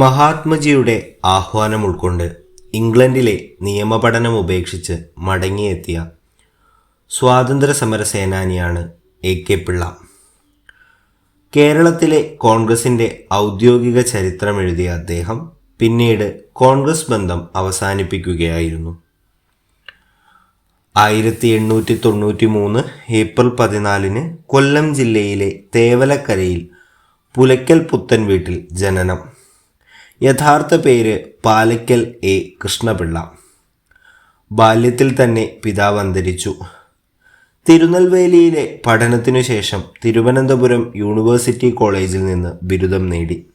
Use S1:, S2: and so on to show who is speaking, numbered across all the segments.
S1: മഹാത്മജിയുടെ ആഹ്വാനം ഉൾക്കൊണ്ട് ഇംഗ്ലണ്ടിലെ നിയമപഠനം ഉപേക്ഷിച്ച് മടങ്ങിയെത്തിയ സ്വാതന്ത്ര്യ സമര സേനാനിയാണ് എ കെ പിള്ള. കേരളത്തിലെ കോൺഗ്രസിന്റെ ഔദ്യോഗിക ചരിത്രം എഴുതിയ അദ്ദേഹം പിന്നീട് കോൺഗ്രസ് ബന്ധം അവസാനിപ്പിക്കുകയായിരുന്നു. ആയിരത്തി എണ്ണൂറ്റി തൊണ്ണൂറ്റി മൂന്ന് ഏപ്രിൽ പതിനാലിന് കൊല്ലം ജില്ലയിലെ തേവലക്കരയിൽ പുലയ്ക്കൽ പുത്തൻ വീട്ടിൽ ജനനം. യഥാർത്ഥ പേര് പാലക്കൽ എ കൃഷ്ണപിള്ള. ബാല്യത്തിൽ തന്നെ പിതാവ് അന്തരിച്ചു. തിരുനെൽവേലിയിലെ പഠനത്തിനു ശേഷം തിരുവനന്തപുരം യൂണിവേഴ്സിറ്റി കോളേജിൽ നിന്ന് ബിരുദം നേടി.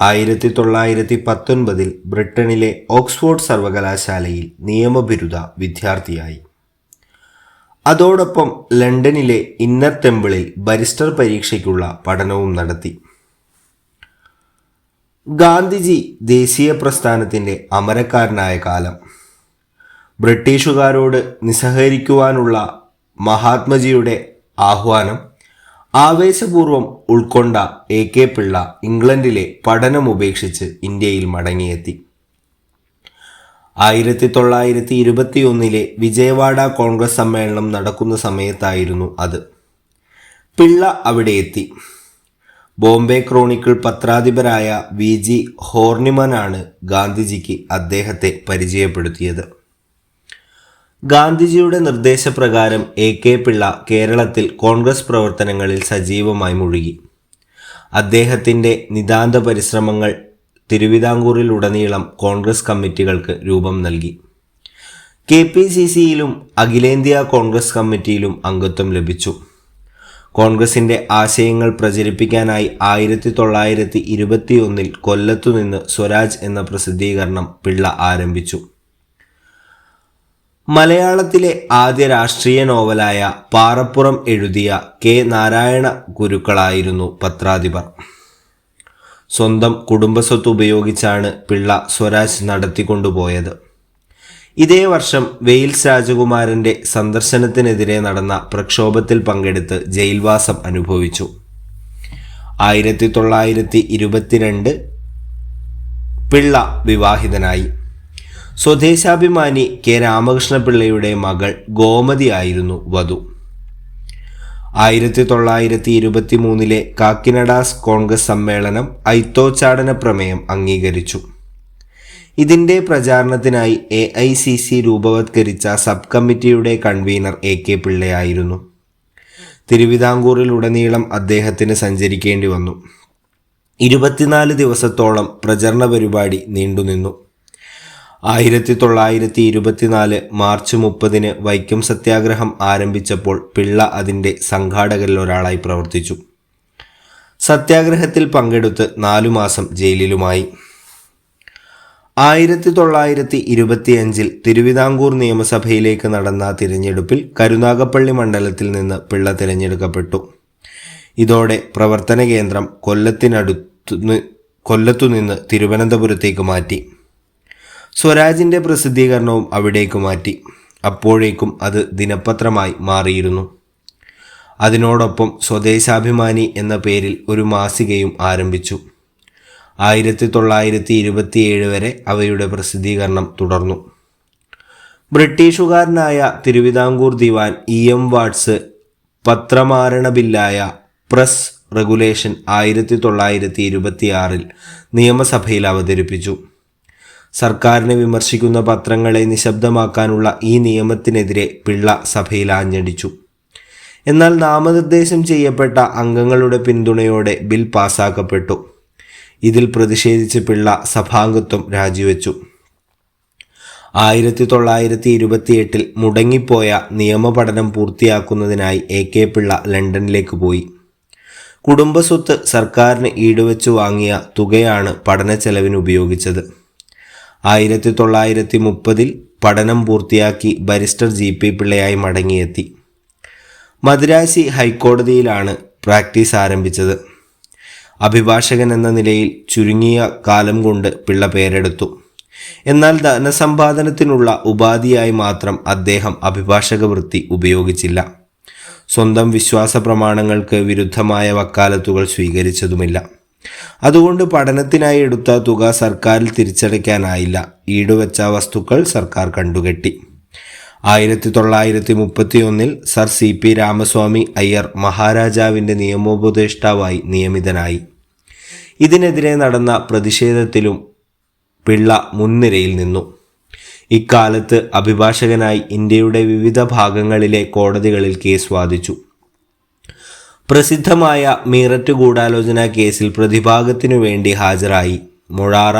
S1: ആയിരത്തി തൊള്ളായിരത്തി പത്തൊൻപതിൽ ബ്രിട്ടനിലെ ഓക്സ്ഫോർഡ് സർവകലാശാലയിൽ നിയമബിരുദ വിദ്യാർത്ഥിയായി. അതോടൊപ്പം ലണ്ടനിലെ ഇന്നർ ടെമ്പിളിൽ ബരിസ്റ്റർ പരീക്ഷയ്ക്കുള്ള പഠനവും നടത്തി. ഗാന്ധിജി ദേശീയ പ്രസ്ഥാനത്തിന്റെ അമരക്കാരനായ കാലം. ബ്രിട്ടീഷുകാരോട് നിസ്സഹകരിക്കുവാനുള്ള മഹാത്മജിയുടെ ആഹ്വാനം ആവേശപൂർവം ഉൾക്കൊണ്ട എ കെ പിള്ള ഇംഗ്ലണ്ടിലെ പഠനം ഉപേക്ഷിച്ച് ഇന്ത്യയിൽ മടങ്ങിയെത്തി. ആയിരത്തി തൊള്ളായിരത്തി ഇരുപത്തിയൊന്നിലെ വിജയവാഡ കോൺഗ്രസ് സമ്മേളനം നടക്കുന്ന സമയത്തായിരുന്നു അത്. പിള്ള അവിടെ എത്തി. ബോംബെ ക്രോണിക്കിൾ പത്രാധിപരായ വി ജി ഹോർണിമനാണ് ഗാന്ധിജിക്ക് അദ്ദേഹത്തെ പരിചയപ്പെടുത്തിയത്. ഗാന്ധിജിയുടെ നിർദ്ദേശപ്രകാരം എ കെ പിള്ള കേരളത്തിൽ കോൺഗ്രസ് പ്രവർത്തനങ്ങളിൽ സജീവമായി മുഴുകി. അദ്ദേഹത്തിന്റെ നിതാന്ത പരിശ്രമങ്ങൾ തിരുവിതാംകൂറിലുടനീളം കോൺഗ്രസ് കമ്മിറ്റികൾക്ക് രൂപം നൽകി. കെ പി സി സിയിലും അഖിലേന്ത്യാ കോൺഗ്രസ് കമ്മിറ്റിയിലും അംഗത്വം ലഭിച്ചു. കോൺഗ്രസിന്റെ ആശയങ്ങൾ പ്രചരിപ്പിക്കാനായി ആയിരത്തി തൊള്ളായിരത്തി ഇരുപത്തിയൊന്നിൽ കൊല്ലത്തുനിന്ന് സ്വരാജ് എന്ന പ്രസിദ്ധീകരണം പിള്ള ആരംഭിച്ചു. മലയാളത്തിലെ ആദ്യ രാഷ്ട്രീയ നോവലായ പാറപ്പുറം എഴുതിയ കെ. നാരായണ ഗുരുക്കളായിരുന്നു പത്രാധിപർ. സ്വന്തം കുടുംബസ്വത്ത് ഉപയോഗിച്ചാണ് പിള്ള സ്വരാജ് നടത്തിക്കൊണ്ടുപോയത്. ഇതേ വർഷം വെയിൽസ് രാജകുമാരന്റെ സന്ദർശനത്തിനെതിരെ നടന്ന പ്രക്ഷോഭത്തിൽ പങ്കെടുത്ത് ജയിൽവാസം അനുഭവിച്ചു. ആയിരത്തി തൊള്ളായിരത്തി ഇരുപത്തിരണ്ട് പിള്ള വിവാഹിതനായി. സ്വദേശാഭിമാനി കെ രാമകൃഷ്ണപിള്ളയുടെ മകൾ ഗോമതി ആയിരുന്നു വധു. ആയിരത്തി തൊള്ളായിരത്തി ഇരുപത്തി മൂന്നിലെ കാക്കിനഡാസ് കോൺഗ്രസ് സമ്മേളനം ഐത്തോച്ചാടന പ്രമേയം അംഗീകരിച്ചു. ഇതിന്റെ പ്രചാരണത്തിനായി A I C C രൂപവത്കരിച്ച sub committee convener A K പിള്ളയായിരുന്നു. തിരുവിതാംകൂറിലുടനീളം അദ്ദേഹത്തിന് സഞ്ചരിക്കേണ്ടി വന്നു. ഇരുപത്തിനാല് ദിവസത്തോളം പ്രചരണ പരിപാടി നീണ്ടുനിന്നു ആയിരത്തി തൊള്ളായിരത്തി ഇരുപത്തിനാല് മാർച്ച് മുപ്പതിന് വൈക്കം സത്യാഗ്രഹം ആരംഭിച്ചപ്പോൾ പിള്ള അതിന്റെ സംഘാടകരിൽ ഒരാളായി പ്രവർത്തിച്ചു. സത്യാഗ്രഹത്തിൽ പങ്കെടുത്ത് നാലു മാസം ജയിലിലുമായി. ആയിരത്തി തൊള്ളായിരത്തി ഇരുപത്തിയഞ്ചിൽ തിരുവിതാംകൂർ നിയമസഭയിലേക്ക് നടന്ന തിരഞ്ഞെടുപ്പിൽ കരുനാഗപ്പള്ളി മണ്ഡലത്തിൽ നിന്ന് പിള്ള തിരഞ്ഞെടുക്കപ്പെട്ടു. ഇതോടെ പ്രവർത്തന കേന്ദ്രം കൊല്ലത്തിനടുത്ത് കൊല്ലത്തുനിന്ന് തിരുവനന്തപുരത്തേക്ക് മാറ്റി. സ്വരാജിന്റെ പ്രസിദ്ധീകരണവും അവിടേക്ക് മാറ്റി. അപ്പോഴേക്കും അത് ദിനപത്രമായി മാറിയിരുന്നു. അതിനോടൊപ്പം സ്വദേശാഭിമാനി എന്ന പേരിൽ ഒരു മാസികയും ആരംഭിച്ചു. ആയിരത്തി തൊള്ളായിരത്തി ഇരുപത്തിയേഴ് വരെ അവയുടെ പ്രസിദ്ധീകരണം തുടർന്നു. ബ്രിട്ടീഷുകാരനായ തിരുവിതാംകൂർ ദിവാൻ ഇ എം വാട്സ് പത്രമാരണ ബില്ലായ പ്രസ് റെഗുലേഷൻ ആയിരത്തി തൊള്ളായിരത്തി ഇരുപത്തിയാറിൽ നിയമസഭയിൽ അവതരിപ്പിച്ചു. സർക്കാരിനെ വിമർശിക്കുന്ന പത്രങ്ങളെ നിശബ്ദമാക്കാനുള്ള ഈ നിയമത്തിനെതിരെ പിള്ള സഭയിൽ ആഞ്ഞടിച്ചു. എന്നാൽ നാമനിർദ്ദേശം ചെയ്യപ്പെട്ട അംഗങ്ങളുടെ പിന്തുണയോടെ ബിൽ പാസാക്കപ്പെട്ടു. ഇതിൽ പ്രതിഷേധിച്ച് പിള്ള സഭാംഗത്വം രാജിവെച്ചു. ആയിരത്തി തൊള്ളായിരത്തി ഇരുപത്തിയെട്ടിൽ മുടങ്ങിപ്പോയ നിയമപഠനം പൂർത്തിയാക്കുന്നതിനായി എ കെ പിള്ള ലണ്ടനിലേക്ക് പോയി. കുടുംബസ്വത്ത് സർക്കാരിന് ഈടുവെച്ചു വാങ്ങിയ തുകയാണ് പഠന ചെലവിന് ഉപയോഗിച്ചത്. ആയിരത്തി തൊള്ളായിരത്തി മുപ്പതിൽ പഠനം പൂർത്തിയാക്കി ബാരിസ്റ്റർ ജി പി പിള്ളയായി മടങ്ങിയെത്തി. മദ്രാസി ഹൈക്കോടതിയിലാണ് പ്രാക്ടീസ് ആരംഭിച്ചത്. അഭിഭാഷകൻ എന്ന നിലയിൽ ചുരുങ്ങിയ കാലം കൊണ്ട് പിള്ള പേരെടുത്തു. എന്നാൽ ധനസമ്പാദനത്തിനുള്ള ഉപാധിയായി മാത്രം അദ്ദേഹം അഭിഭാഷക വൃത്തി ഉപയോഗിച്ചില്ല. സ്വന്തം വിശ്വാസ പ്രമാണങ്ങൾക്ക് വിരുദ്ധമായ വക്കാലത്തുകൾ സ്വീകരിച്ചതുമില്ല. അതുകൊണ്ട് പഠനത്തിനായി എടുത്ത തുക സർക്കാരിൽ തിരിച്ചടയ്ക്കാനായില്ല. ഈടുവച്ച വസ്തുക്കൾ സർക്കാർ കണ്ടുകെട്ടി. ആയിരത്തി തൊള്ളായിരത്തി മുപ്പത്തി ഒന്നിൽ sir C P Ramaswami Iyer മഹാരാജാവിന്റെ നിയമോപദേഷ്ടാവായി നിയമിതനായി. ഇതിനെതിരെ നടന്ന പ്രതിഷേധത്തിലും പിള്ള മുൻനിരയിൽ നിന്നു. ഇക്കാലത്ത് അഭിഭാഷകനായി ഇന്ത്യയുടെ വിവിധ ഭാഗങ്ങളിലെ കോടതികളിൽ കേസ് വാദിച്ചു. പ്രസിദ്ധമായ മീററ്റ് ഗൂഢാലോചന കേസിൽ പ്രതിഭാഗത്തിനു വേണ്ടി ഹാജരായി മൊഴാറ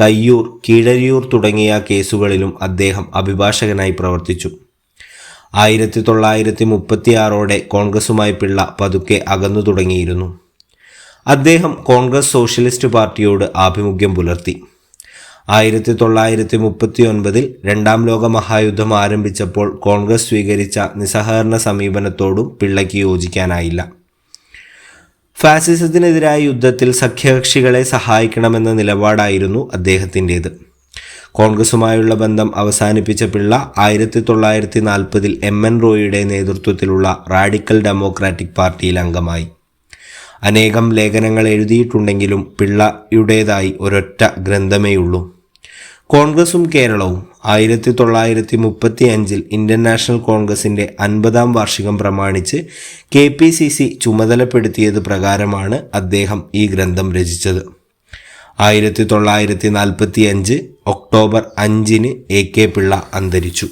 S1: കയ്യൂർ കീഴരിയൂർ തുടങ്ങിയ കേസുകളിലും അദ്ദേഹം അഭിഭാഷകനായി പ്രവർത്തിച്ചു. ആയിരത്തി തൊള്ളായിരത്തി മുപ്പത്തിയാറോടെ കോൺഗ്രസുമായി പിള്ള പതുക്കെ അകന്നു തുടങ്ങിയിരുന്നു. അദ്ദേഹം കോൺഗ്രസ് സോഷ്യലിസ്റ്റ് പാർട്ടിയോട് ആഭിമുഖ്യം പുലർത്തി. ആയിരത്തി തൊള്ളായിരത്തി മുപ്പത്തി ഒൻപതിൽ രണ്ടാം ലോക മഹായുദ്ധം ആരംഭിച്ചപ്പോൾ കോൺഗ്രസ് സ്വീകരിച്ച നിസ്സഹകരണ സമീപനത്തോടും പിള്ളയ്ക്ക് യോജിക്കാനായില്ല. ഫാസിസത്തിനെതിരായ യുദ്ധത്തിൽ സഖ്യകക്ഷികളെ സഹായിക്കണമെന്ന നിലപാടായിരുന്നു അദ്ദേഹത്തിന്റേത്. കോൺഗ്രസുമായുള്ള ബന്ധം അവസാനിപ്പിച്ച പിള്ള ആയിരത്തി തൊള്ളായിരത്തി നാൽപ്പതിൽ എം എൻ റോയിയുടെ നേതൃത്വത്തിലുള്ള റാഡിക്കൽ ഡെമോക്രാറ്റിക് പാർട്ടിയിൽ അംഗമായി. അനേകം ലേഖനങ്ങൾ എഴുതിയിട്ടുണ്ടെങ്കിലും പിള്ളയുടേതായി ഒരൊറ്റ ഗ്രന്ഥമേയുള്ളൂ. കോൺഗ്രസും കേരളവും ആയിരത്തി തൊള്ളായിരത്തി മുപ്പത്തി അഞ്ചിൽ ഇന്ത്യൻ നാഷണൽ കോൺഗ്രസിന്റെ അൻപതാം വാർഷികം പ്രമാണിച്ച് കെ പി സി സി ചുമതലപ്പെടുത്തിയത് പ്രകാരമാണ് അദ്ദേഹം ഈ ഗ്രന്ഥം രചിച്ചത്. ആയിരത്തി തൊള്ളായിരത്തി നാൽപ്പത്തി അഞ്ച് ഒക്ടോബർ അഞ്ചിന് എ കെ പിള്ള അന്തരിച്ചു.